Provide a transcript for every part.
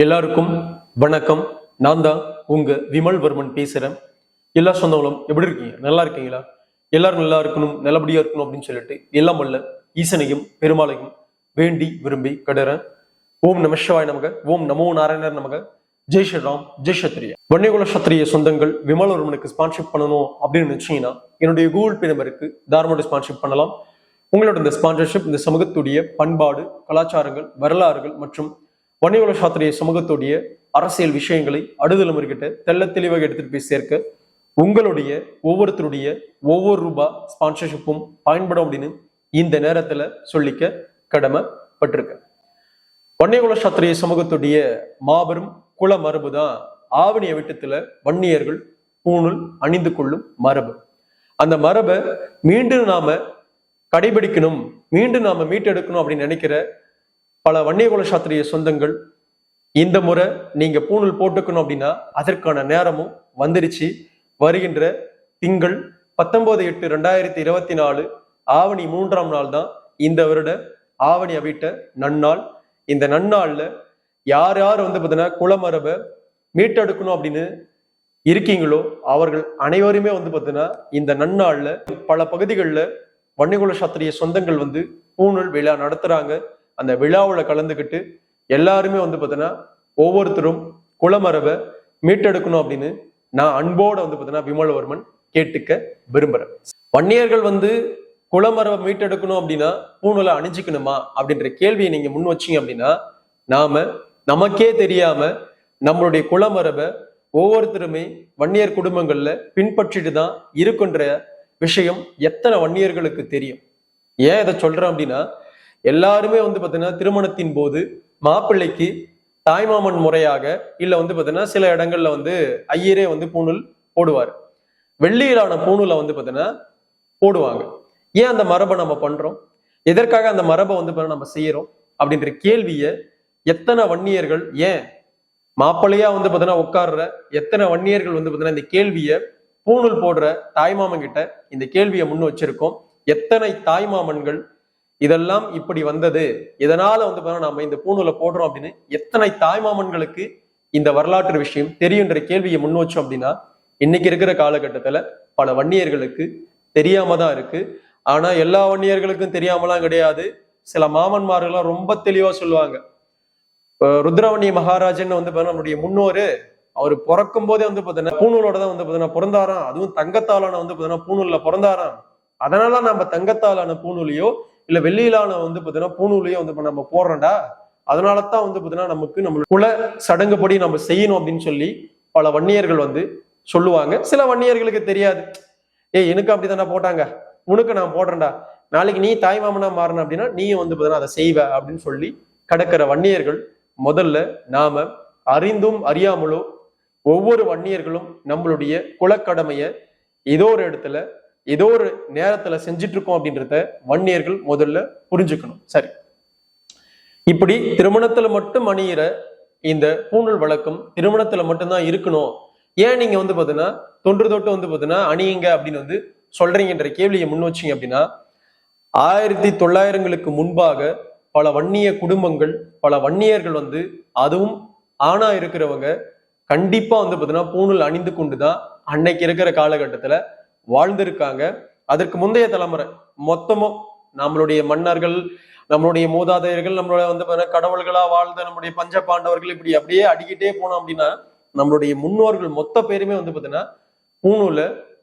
எல்லாருக்கும் வணக்கம். நான் தான் உங்க விமல் வர்மன் பேசுறேன். எல்லா சொந்தங்களும் எப்படி இருக்கீங்க? நல்லா இருக்கீங்களா? எல்லாரும் நல்லா இருக்கணும் நல்லபடியா இருக்கணும் அப்படின்னு சொல்லிட்டு எல்லாம் வல்ல ஈசனையும் பெருமாளையும் வேண்டி விரும்பி கடறேன். ஓம் நம சிவாய் நமக ஓம் நமோ நாராயணர் நமக. ஜெய் ஸ்ரீராம் ஜெய் சத்ரியா. வன்னியகுல சத்திரிய சொந்தங்கள் விமல்வர்மனுக்கு ஸ்பான்ஷிப் பண்ணணும் அப்படின்னு நினைச்சீங்கன்னா என்னுடைய கூகுள் பே நம்பருக்கு தாராளமாக ஸ்பான்ஷிப் பண்ணலாம். உங்களோட இந்த ஸ்பான்சர்ஷிப் இந்த சமூகத்துடைய பண்பாடு கலாச்சாரங்கள் வரலாறுகள் மற்றும் வன்னியகுல சாத்திரிய சமூகத்துடைய அரசியல் விஷயங்களை அடுதலைமுறைகிட்ட தெள்ள தெளிவாக எடுத்துட்டு போய் சேர்க்க உங்களுடைய ஒவ்வொருத்தருடைய ஒவ்வொரு ரூபாய் ஸ்பான்சர்ஷிப்பும் பயன்படும் அப்படின்னு இந்த நேரத்துல சொல்லிக்க கடமைப்பட்டிருக்கேன் வன்னியகுல சாத்திரிய சமூகத்துடைய மாபெரும் குல மரபு தான் ஆவணிய விட்டத்துல வன்னியர்கள் பூணூல் அணிந்து கொள்ளும் மரபு. அந்த மரபை மீண்டும் நாம கடைபிடிக்கணும் மீண்டும் நாம மீட்டெடுக்கணும் அப்படின்னு நினைக்கிற பல வன்னியகுல சாத்திரிய சொந்தங்கள் இந்த முறை நீங்க பூணூல் போட்டுக்கணும் அப்படின்னா அதற்கான நேரமும் வந்துருச்சு. வருகின்ற திங்கள் பத்தொன்பது எட்டு ரெண்டாயிரத்தி இருபத்தி நாலு ஆவணி மூன்றாம் நாள் தான் இந்த வருட ஆவணி அவிட்ட நன்னாள். இந்த நன்னாளில் யார் யார் வந்து பார்த்தீங்கன்னா குலமரபை மீட்டெடுக்கணும் அப்படின்னு இருக்கீங்களோ அவர்கள் அனைவருமே வந்து பார்த்தீங்கன்னா இந்த நன்னாளில் பல பகுதிகளில் வன்னிகுல சாத்திரிய சொந்தங்கள் வந்து பூணூல் விழா நடத்துகிறாங்க அந்த விழாவில் கலந்துக்கிட்டு எல்லாருமே வந்து பார்த்தீங்கன்னா ஒவ்வொருத்தரும் குலமரபை மீட்டெடுக்கணும் அப்படின்னு நான் அன்போட வந்து பார்த்தீங்கன்னா விமலவர்மன் கேட்டுக்க விரும்புகிறேன் வன்னியர்கள் வந்து குலமரபை மீட்டெடுக்கணும் அப்படின்னா பூணூலை அணிஞ்சிக்கணுமா அப்படின்ற கேள்வியை நீங்க முன் வச்சீங்க அப்படின்னா நாம நமக்கே தெரியாம நம்மளுடைய குலமரபை ஒவ்வொருத்தருமே வன்னியர் குடும்பங்கள்ல பின்பற்றிட்டு தான் இருக்குன்ற விஷயம் எத்தனை வன்னியர்களுக்கு தெரியும்? ஏன் இதை சொல்றேன் அப்படின்னா எல்லாருமே வந்து பார்த்தீங்கன்னா திருமணத்தின் போது மாப்பிள்ளைக்கு தாய்மாமன் முறையாக இல்லை வந்து பார்த்தீங்கன்னா சில இடங்கள்ல வந்து ஐயரே வந்து பூணூல் போடுவார். வெள்ளியிலான பூணூலை வந்து பார்த்தீங்கன்னா போடுவாங்க. ஏன் அந்த மரபை நம்ம பண்றோம்? எதற்காக அந்த மரபை வந்து பார்த்தீங்கன்னா நம்ம செய்யறோம்? அப்படின்ற கேள்வியை எத்தனை வன்னியர்கள் ஏன் மாப்பிள்ளையா வந்து பார்த்தீங்கன்னா உட்கார்ற எத்தனை வன்னியர்கள் வந்து பார்த்தீங்கன்னா இந்த கேள்வியை பூணூல் போடுற தாய்மாமன் கிட்ட இந்த கேள்வியை முன் வச்சிருக்கோம்? எத்தனை தாய்மாமன்கள் இதெல்லாம் இப்படி வந்தது. இதனால வந்து பார்த்தீங்கன்னா நம்ம இந்த பூணூலை போடுறோம் அப்படின்னு எத்தனை தாய்மாமன்களுக்கு இந்த வரலாற்று விஷயம் தெரியுன்ற கேள்வியை முன் வச்சோம் அப்படின்னா இன்னைக்கு இருக்கிற காலகட்டத்துல பல வன்னியர்களுக்கு தெரியாம தான் இருக்கு. ஆனா எல்லா வன்னியர்களுக்கும் தெரியாமலாம் கிடையாது. சில மாமன்மார்கள்லாம் ரொம்ப தெளிவா சொல்லுவாங்க. இப்ப ருத்ரவணி மகாராஜன் வந்து பார்த்தீங்கன்னா நம்முடைய முன்னோரு அவர் பிறக்கும் போதே வந்து பார்த்தீங்கன்னா பூணூலோட தான் வந்து பார்த்தீங்கன்னா பிறந்தாராம். அதுவும் தங்கத்தாலான வந்து பார்த்தீங்கன்னா பூணூல்ல பிறந்தாராம். அதனால நம்ம தங்கத்தாலான பூணூலையோ இல்ல வெள்ளியிலான வந்து பார்த்தீங்கன்னா பூணூலையே வந்து நம்ம போடுறோம்டா அதனால தான் வந்து பாத்தீங்கன்னா நமக்கு நம்ம குல சடங்குப்படி நம்ம செய்யணும் அப்படின்னு சொல்லி பல வன்னியர்கள் வந்து சொல்லுவாங்க. சில வன்னியர்களுக்கு தெரியாது. ஏய் எனக்கு அப்படிதானே போட்டாங்க. உனக்கு நான் போடுறேன்டா. நாளைக்கு நீ தாய் மாமனா மாறணும் அப்படின்னா நீயும் வந்து பாத்தீங்கன்னா அதை செய்வ அப்படின்னு சொல்லி கடக்கிற வன்னியர்கள் முதல்ல நாம அறிந்தும் அறியாமலோ ஒவ்வொரு வன்னியர்களும் நம்மளுடைய குலக்கடமைய ஏதோ ஒரு இடத்துல ஏதோ ஒரு நேரத்துல செஞ்சுட்டு இருக்கோம் அப்படின்றத வன்னியர்கள் முதல்ல புரிஞ்சுக்கணும். சரி. இப்படி திருமணத்துல மட்டும் அணியிற இந்த பூணூல் வழக்கம் திருமணத்துல மட்டும்தான் இருக்கணும். ஏன் நீங்க வந்து பாத்தீங்கன்னா தொன்று தொட்டு வந்து பாத்தீங்கன்னா அணியுங்க அப்படின்னு வந்து சொல்றீங்கன்ற கேள்வியை முன் வச்சீங்க அப்படின்னா ஆயிரத்தி தொள்ளாயிரங்களுக்கு முன்பாக பல வன்னிய குடும்பங்கள் பல வன்னியர்கள் வந்து அதுவும் ஆணா இருக்கிறவங்க கண்டிப்பா வந்து பாத்தீங்கன்னா பூணூல் அணிந்து கொண்டுதான் அன்னைக்கு இருக்கிற காலகட்டத்துல வாழ்ந்திருக்காங்க. அதற்கு முந்தைய தலைமுறை மொத்தமும் நம்மளுடைய மன்னர்கள் நம்மளுடைய மூதாதையர்கள் நம்மளோட வந்து கடவுள்களா வாழ்ந்த நம்முடைய பஞ்ச பாண்டவர்கள் இப்படி அப்படியே அடிக்கிட்டே போனோம் அப்படின்னா நம்மளுடைய முன்னோர்கள் மொத்த பேருமே வந்து பாத்தீங்கன்னா பூணூல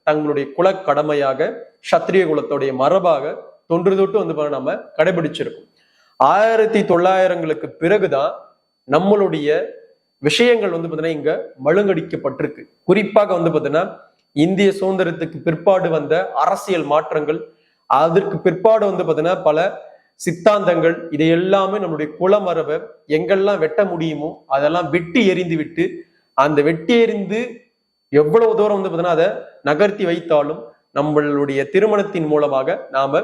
தங்களுடைய குல கடமையாக சத்திரிய குலத்துடைய மரபாக தொன்று தொட்டு வந்து பாத்தீங்கன்னா நம்ம கடைபிடிச்சிருக்கோம். ஆயிரத்தி தொள்ளாயிரங்களுக்கு பிறகுதான் நம்மளுடைய விஷயங்கள் வந்து பார்த்தீங்கன்னா இங்க மழுங்கடிக்கப்பட்டிருக்கு. குறிப்பாக வந்து பார்த்தீங்கன்னா இந்திய சுதந்திரத்துக்கு பிற்பாடு வந்த அரசியல் மாற்றங்கள் அதற்கு பிற்பாடு வந்து பார்த்தீங்கன்னா பல சித்தாந்தங்கள் இதை எல்லாமே நம்மளுடைய குலமரபை எங்கெல்லாம் வெட்ட முடியுமோ அதெல்லாம் வெட்டி எறிந்து விட்டு அந்த வெட்டி எறிந்து எவ்வளவு தூரம் வந்து பார்த்தீங்கன்னா அதை நகர்த்தி வைத்தாலும் நம்மளுடைய திருமணத்தின் மூலமாக நாம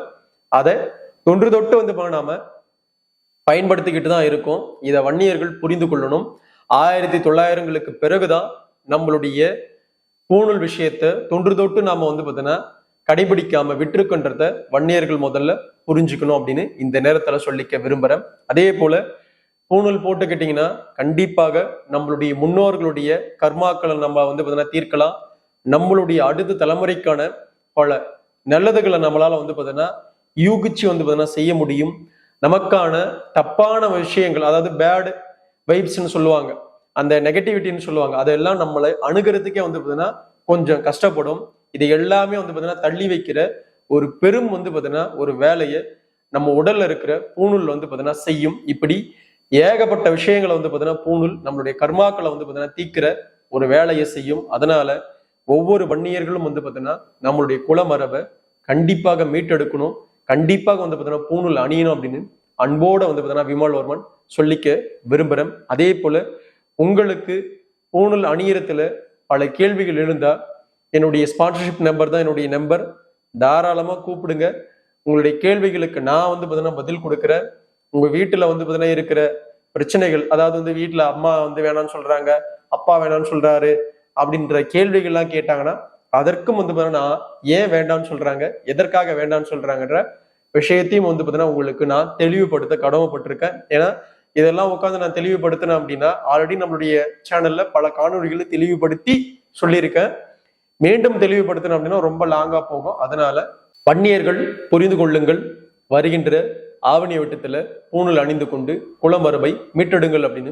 அதை தொன்று தொட்டு வந்து நாம பயன்படுத்திக்கிட்டு தான் இருக்கோம். இதை வன்னியர்கள் புரிந்து கொள்ளணும். ஆயிரத்தி தொள்ளாயிரங்களுக்கு பிறகுதான் நம்மளுடைய பூணூல் விஷயத்த தொன்று தொட்டு நாம வந்து பார்த்தீங்கன்னா கடைபிடிக்காம விட்டுருக்குன்றத வன்னியர்கள் முதல்ல புரிஞ்சுக்கணும் அப்படின்னு இந்த நேரத்துல சொல்லிக்க விரும்புறேன். அதே போல பூணூல் போட்டுக்கிட்டீங்கன்னா கண்டிப்பாக நம்மளுடைய முன்னோர்களுடைய கர்மாக்களை நம்ம வந்து பார்த்தீங்கன்னா தீர்க்கலாம். நம்மளுடைய அடுத்த தலைமுறைக்கான பல நல்லதுகளை நம்மளால வந்து பார்த்தீங்கன்னா யூகிச்சு வந்து பார்த்தீங்கன்னா செய்ய முடியும். நமக்கான தப்பான விஷயங்கள் அதாவது பேட் வைப்ஸ்ன்னு சொல்லுவாங்க. அந்த நெகட்டிவிட்டின்னு சொல்லுவாங்க. அதெல்லாம் நம்மளை அணுகிறதுக்கே வந்து பார்த்தீங்கன்னா கொஞ்சம் கஷ்டப்படும். இது எல்லாமே வந்து பார்த்தீங்கன்னா தள்ளி வைக்கிற ஒரு பெரும் வந்து பார்த்தீங்கன்னா ஒரு வேலையை நம்ம உடல்ல இருக்கிற பூணூல் வந்து பார்த்தீங்கன்னா செய்யும். இப்படி ஏகப்பட்ட விஷயங்களை வந்து பார்த்தீங்கன்னா பூணூல் நம்மளுடைய கர்மாக்களை வந்து பார்த்தீங்கன்னா தீக்கிற ஒரு வேலையை செய்யும். அதனால ஒவ்வொரு வன்னியர்களும் வந்து பார்த்தீங்கன்னா நம்மளுடைய குலமரபை கண்டிப்பாக மீட்டெடுக்கணும். கண்டிப்பாக வந்து பார்த்தீங்கன்னா பூணூல் அணியணும் அப்படின்னு அன்போட வந்து பார்த்தீங்கன்னா விமல்வர்மன் சொல்லிக்க விரும்புகிறேன் அதே போல உங்களுக்கு பூணல் அணியரத்தில் பல கேள்விகள் இருந்தால் என்னுடைய ஸ்பான்சர்ஷிப் நம்பர் தான் என்னுடைய நம்பர் தாராளமாக கூப்பிடுங்க. உங்களுடைய கேள்விகளுக்கு நான் வந்து பார்த்தீங்கன்னா பதில் கொடுக்குறேன். உங்கள் வீட்டில் வந்து பார்த்தீங்கன்னா இருக்கிற பிரச்சனைகள் அதாவது வந்து வீட்டில் அம்மா வந்து வேணாம்னு சொல்கிறாங்க அப்பா வேணாம்னு சொல்கிறாரு அப்படின்ற கேள்விகள்லாம் கேட்டாங்கன்னா அதற்கும் வந்து பார்த்தீங்கன்னா ஏன் வேண்டாம்னு சொல்கிறாங்க எதற்காக வேண்டாம்னு சொல்கிறாங்கன்ற விஷயத்தையும் வந்து பார்த்தீங்கன்னா உங்களுக்கு நான் தெளிவுபடுத்த கடமைப்பட்டிருக்கேன். ஏன்னா இதெல்லாம் உட்காந்து நான் தெளிவுபடுத்தினேன் அப்படின்னா ஆல்ரெடி நம்மளுடைய சேனல்ல பல காணொளிகளை தெளிவுபடுத்தி சொல்லியிருக்கேன். மீண்டும் தெளிவுபடுத்தணும் அப்படின்னா ரொம்ப லாங்கா போகும். அதனால வன்னியர்கள் புரிந்து கொள்ளுங்கள். வருகின்ற ஆவணி வட்டத்துல பூணல் அணிந்து கொண்டு குளமரபை மீட்டெடுங்கள் அப்படின்னு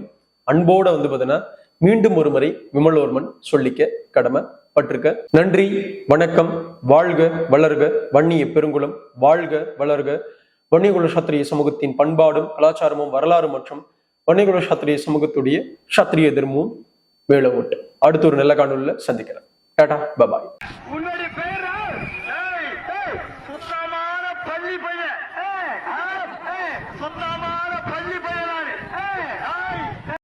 அன்போட வந்து பார்த்தீங்கன்னா மீண்டும் ஒரு முறை விமலோர்மன் சொல்லிக்க கடமை பட்டிருக்க நன்றி வணக்கம் வாழ்க வளர்க வன்னிய பெருங்குளம் வாழ்க வளர்க. வன்னியகுல சத்திரிய சமூகத்தின் பண்பாடும் கலாச்சாரமும் வரலாறு மற்றும் வன்னியகுல சத்திரிய சமூகத்துடைய சத்திரிய தர்மமும் வேலை ஓட்டு அடுத்த ஒரு நல்ல காணொலியில் சந்திக்கிறேன் டாடா பபாய். உன்னுடைய